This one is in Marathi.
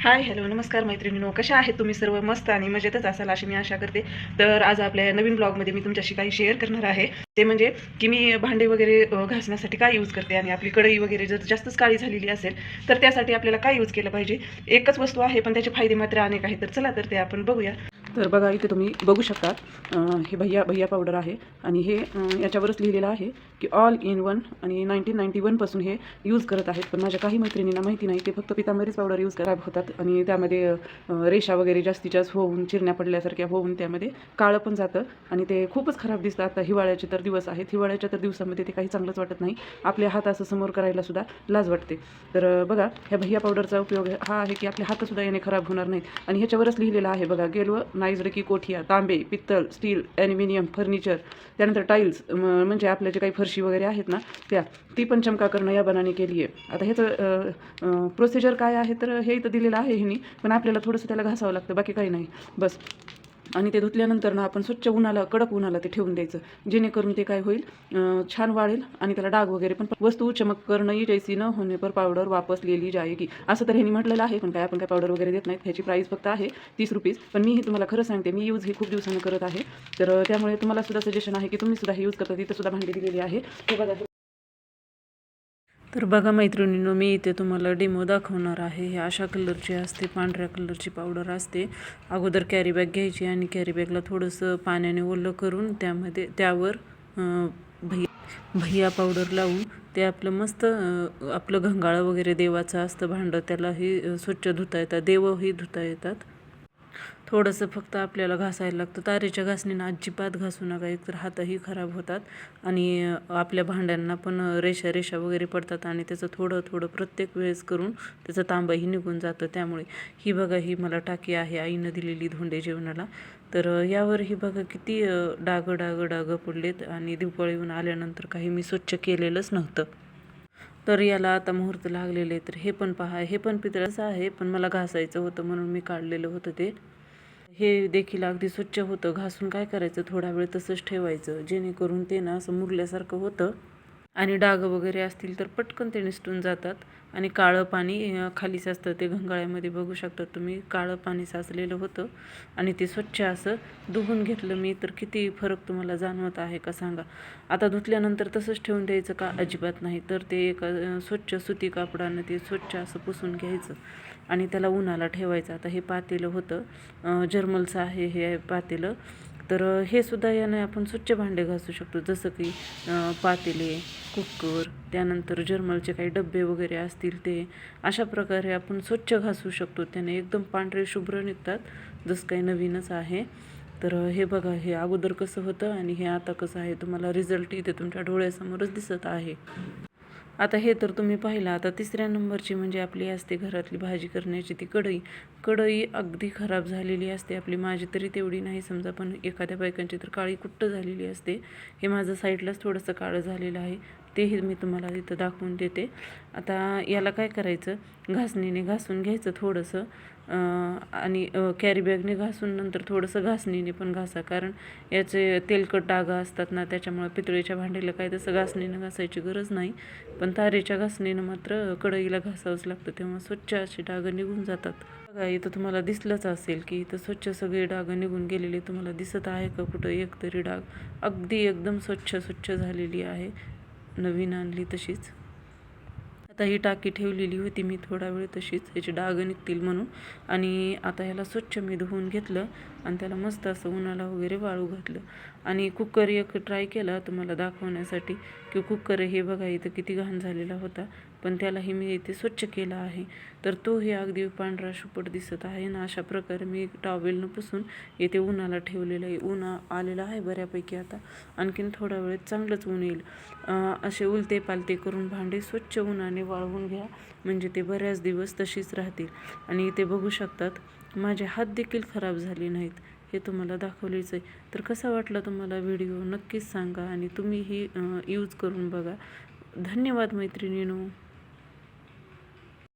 हाय हॅलो नमस्कार मैत्रिणीनो. कशा आहेत तुम्ही सर्व? मस्त आणि मजेतच असाल अशी मी आशा करते. तर आज आपल्या नवीन ब्लॉगमध्ये मी तुमच्याशी काही शेअर करणार आहे. ते म्हणजे की मी भांडे वगैरे घासण्यासाठी काय यूज करते आणि आपली कढई वगैरे जर जास्तच काळी झालेली असेल तर त्यासाठी आपल्याला काय यूज केलं पाहिजे? एकच वस्तू आहे पण त्याचे फायदे मात्र अनेक आहेत. तर चला तर ते आपण बघूया. तर बघा इथे तुम्ही बघू शकता हे भैया भैया पावडर आहे. आणि हे याच्यावरच लिहिलेलं आहे की ऑल इन वन आणि नाईन्टीन नाईन्टी वनपासून हे यूज करत आहेत. पण माझ्या काही मैत्रिणींना माहिती नाही ते फक्त पितांबरीच पावडर यूज खराब होतात. आणि त्यामध्ये रेषा वगैरे जास्तीत जास्त होऊन चिरण्या पडल्यासारख्या होऊन त्यामध्ये काळं पण जातं. आणि ते खूपच खराब दिसतं आता हिवाळ्याचे तर दिवस आहेत. हिवाळ्याच्या तर दिवसामध्ये ते काही चांगलंच वाटत नाही. आपले हात असं समोर करायला सुद्धा लाज वाटते. तर बघा ह्या भैया पावडरचा उपयोग हा आहे की आपले हातसुद्धा याने खराब होणार नाहीत. आणि ह्याच्यावरच लिहिलेलं आहे बघा गेलो नाईज कोठिया तांबे पित्तल स्टील ॲल्युमिनियम फर्निचर त्यानंतर टाईल्स म्हणजे आपल्या जे काही फरशी वगैरे आहेत ना त्या ती पण चमका करणं या बनाने केली आहे. आता ह्याचं प्रोसिजर काय आहे? तर हे इथं दिलेलं आहे ह्यानी पण आपल्याला थोडंसं त्याला घासावं लागतं बाकी काही नाही. बस. आणि ते धुतल्यानंतर ना आपण स्वच्छ उन्हाला कडक उन्हाला ते ठेवून द्यायचं. जेणेकरून ते काय होईल छान वाळेल आणि त्याला डाग वगैरे पण वस्तू चमक करणंही जैसी न होणे पर पावडर वापस लिहिली जायगी असं तर ह्यांनी म्हटलेलं आहे पण काय आपण काय पावडर वगैरे देत नाहीत ह्याची प्राईस फक्त आहे तीस रुपीज पण मी हे तुम्हाला खरं सांगते मी यूज हे खूप दिवसानं करत आहे. तर त्यामुळे तुम्हाला सुद्धा सजेशन आहे की तुम्ही सुद्धा हे यूज करता तिथं सुद्धा भांडी दिलेली आहे. हे बघा तर बघा मैत्रिणींनो मी इथे तुम्हाला डेमो दाखवणार आहे. हे अशा कलरची असते पांढऱ्या कलरची पावडर असते. अगोदर कॅरीबॅग घ्यायची आणि कॅरीबॅगला थोडंसं पाण्याने ओलं करून त्यामध्ये त्यावर भैया भैया पावडर लावून ते आपलं मस्त आपलं घंगाळं वगैरे देवाचं असतं भांडं त्यालाही स्वच्छ धुता येतात देवही धुता येतात. थोडंसं फक्त आपल्याला घासायला लागतं. तारेच्या घासणीनं अजिबात घासू नका. एकतर हातही खराब होतात आणि आपल्या भांड्यांना पण रेषा रेषा वगैरे पडतात आणि त्याचं थोडं थोडं प्रत्येक वेळेस करून त्याचं तांबाही निघून जातं त्यामुळे. ही बघा ही मला टाकी आहे आईनं दिलेली धोंडे जेवणाला. तर यावर ही बघा किती डाग डागं डागं डागं पडलेत आणि दिवाळीहून आल्यानंतर काही मी स्वच्छ केलेलंच नव्हतं. तर याला आता मुहूर्त लागलेले तर हे पण पहा हे पण पितळाचं आहे पण मला घासायचं होतं म्हणून मी काढलेलं होतं ते. हे देखील अगदी स्वच्छ होतं. घासून काय करायचं? थोडा वेळ तसंच ठेवायचं. जेणेकरून ते ना असं मुरल्यासारखं होतं. आणि डाग वगैरे असतील तर पटकन ते निसटून जातात. आणि काळं पाणी खाली खालीच असतं ते घंगाळ्यामध्ये बघू शकता तुम्ही. काळं पाणी साचलेलं होतं आणि ते स्वच्छ असं धुवून घेतलं. मी तर किती फरक तुम्हाला जाणवत आहे का सांगा. आता धुतल्यानंतर तसंच ठेवून द्यायचं का? अजिबात नाही. तर ते एका स्वच्छ सुती कापडानं ते स्वच्छ असं पुसून घ्यायचं आणि त्याला उन्हाला ठेवायचं. आता हे पातेलं होतं. जर्मलचं आहे हे पातेलं. तर हे सुद्धा याने आपण स्वच्छ भांडे घासू शकतो. जसं की पातेले कुकर त्यानंतर जर्मलचे काही डबे वगैरे असतील ते अशा प्रकारे आपण स्वच्छ घासू शकतो. त्याने एकदम पांढरे शुभ्र निघतात. जसं काही नवीनच आहे. तर हे बघा हे अगोदर कसं होतं आणि हे आता कसं आहे तुम्हाला रिझल्ट इथे तुमच्या डोळ्यासमोरच दिसत आहे. आता हे तर तुम्ही पाहिलं आता तिसऱ्या नंबरची म्हणजे आपली असते घरातली भाजी करण्याची ती कढई. कढई अगदी खराब झालेली असते आपली माझी तरी तेवढी नाही समजा पण एखाद्या बायकांची तर काळी कुट्ट झालेली असते. हे माझं साईडलाच थोडंसं काळं झालेलं आहे तेही मी तुम्हाला इथं दाखवून देते. आता याला काय करायचं घासणीने घासून घ्यायचं थोडंसं. आणि कॅरी बॅगने घासून नंतर थोडंसं घासणीने पण घासा. कारण याचे तेलकट डागा असतात ना त्याच्यामुळे पितळीच्या भांडीला काय तसं घासणीनं घासायची गरज नाही. पण तारेच्या घासणीनं मात्र कढईला घासावंच लागतं तेव्हा स्वच्छ असे डागं निघून जातात. बघा इथं तुम्हाला दिसलंच असेल की इथं स्वच्छ सगळे डागं निघून गेलेले तुम्हाला दिसत आहे का कुठं एक तरी डाग? अगदी एकदम स्वच्छ स्वच्छ झालेली आहे. नवीन आणली तशीच. आता ही टाकी ठेवलेली होती मी थोडा वेळ तशीच याची डाग निघतील म्हणून. आणि आता ह्याला स्वच्छ मी धुवून घेतलं आणि त्याला मस्त असं उन्हाला वगैरे वाळू घातलं. आणि कुकर एक ट्राय केला तुम्हाला दाखवण्यासाठी की कुकर हे बघा इथं किती घाण झालेला होता. पण त्यालाही मी इथे स्वच्छ केला आहे. तर तोही अगदी पांढरा शुपट दिसत आहे ना अशा प्रकारे मी टॉवेलनं पुसून येथे उन्हाला ठेवलेलं आहे. ऊन आलेला आलेलं आहे बऱ्यापैकी आता. आणखीन थोडा वेळ चांगलंच ऊन येईल. असे उलते पालते करून भांडे स्वच्छ उन्हाने वाळवून घ्या. म्हणजे ते बऱ्याच दिवस तशीच राहतील. आणि इथे बघू शकतात माझे हात देखील खराब झाले नाहीत. हे तुम्हाला दाखवलेच आहे. तर कसा वाटला तुम्हाला व्हिडिओ? नक्कीच सांगा आणि तुम्ही ही यूज करून बघा. धन्यवाद मैत्रिणीनो.